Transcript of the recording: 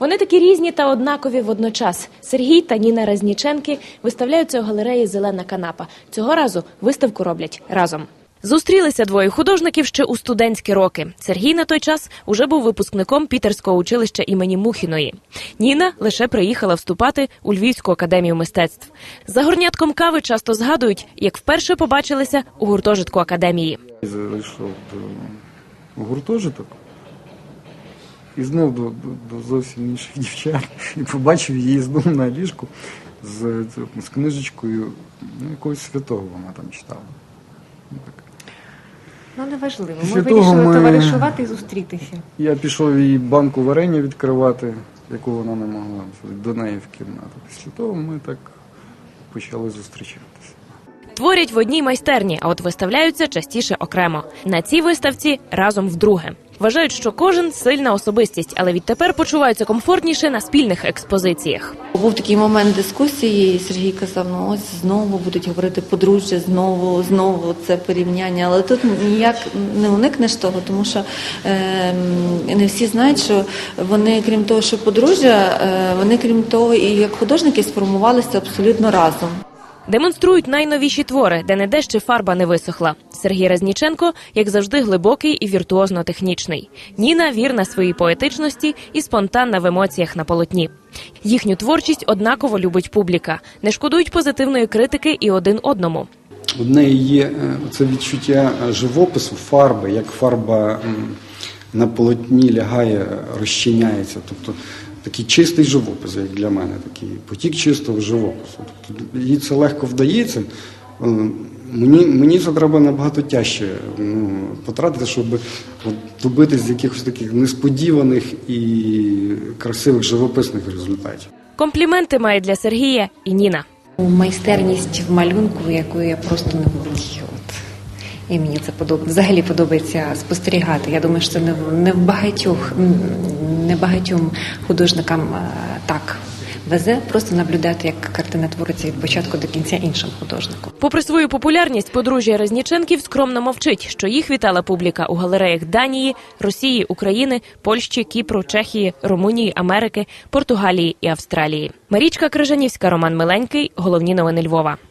Вони такі різні та однакові водночас. Сергій та Ніна Разніченки виставляються у галереї Зелена канапа. Цього разу виставку роблять разом. Зустрілися двоє художників ще у студентські роки. Сергій на той час уже був випускником Пітерського училища імені Мухіної. Ніна лише приїхала вступати у Львівську академію мистецтв. За горнятком кави часто згадують, як вперше побачилися у гуртожитку академії. Зайшов до гуртожиток і знов до, до, до зовсім інших дівчат. І побачив її знов на ліжку з, з книжечкою ну, якогось святого вона там читала. Ну, так. Ну, неважливо. Ми Після того вирішили ми- товаришувати і зустрітися. Я пішов їй банку варення відкривати, яку вона не могла, до неї в кімнату. Після того ми так почали зустрічатися. Творять в одній майстерні, а от виставляються частіше окремо. На цій виставці разом вдруге. Вважають, що кожен сильна особистість, але відтепер почуваються комфортніше на спільних експозиціях. Був такий момент дискусії, і Сергій казав, ну ось знову будуть говорити подружжя, знову, знову це порівняння. Але тут ніяк не уникнеш того, тому що е, не всі знають, що вони, крім того, що подружжя, е, вони, крім того, і як художники сформувалися абсолютно разом. Демонструють найновіші твори, де не де ще фарба не висохла. Сергій Разніченко, як завжди, глибокий і віртуозно технічний. Ніна вірна своїй поетичності і спонтанна в емоціях на полотні. Їхню творчість однаково любить публіка, не шкодують позитивної критики і один одному. У неї є е, це відчуття е, живопису, фарби, як фарба на полотні лягає, розчиняється. Тобто такий чистий живопис, як для мене, такий потік чистого живопису. Тобто їй це легко вдається. Мені, мені це треба набагато тяжче ну, потратити, щоб от, добитись якихось таких несподіваних і красивих живописних результатів. Компліменти має для Сергія і Ніна. Майстерність в малюнку, якою я просто не володію. І мені це подобається. Взагалі подобається спостерігати. Я думаю, що не в не в багатьох, не багатьом художникам е, так везе, просто наблюдати, як картина твориться від початку до кінця іншим художником. Попри свою популярність, подружжя Резніченків скромно мовчить, що їх вітала публіка у галереях Данії, Росії, України, Польщі, Кіпру, Чехії, Румунії, Америки, Португалії і Австралії. Марічка Крижанівська, Роман Миленький. Головні новини Львова.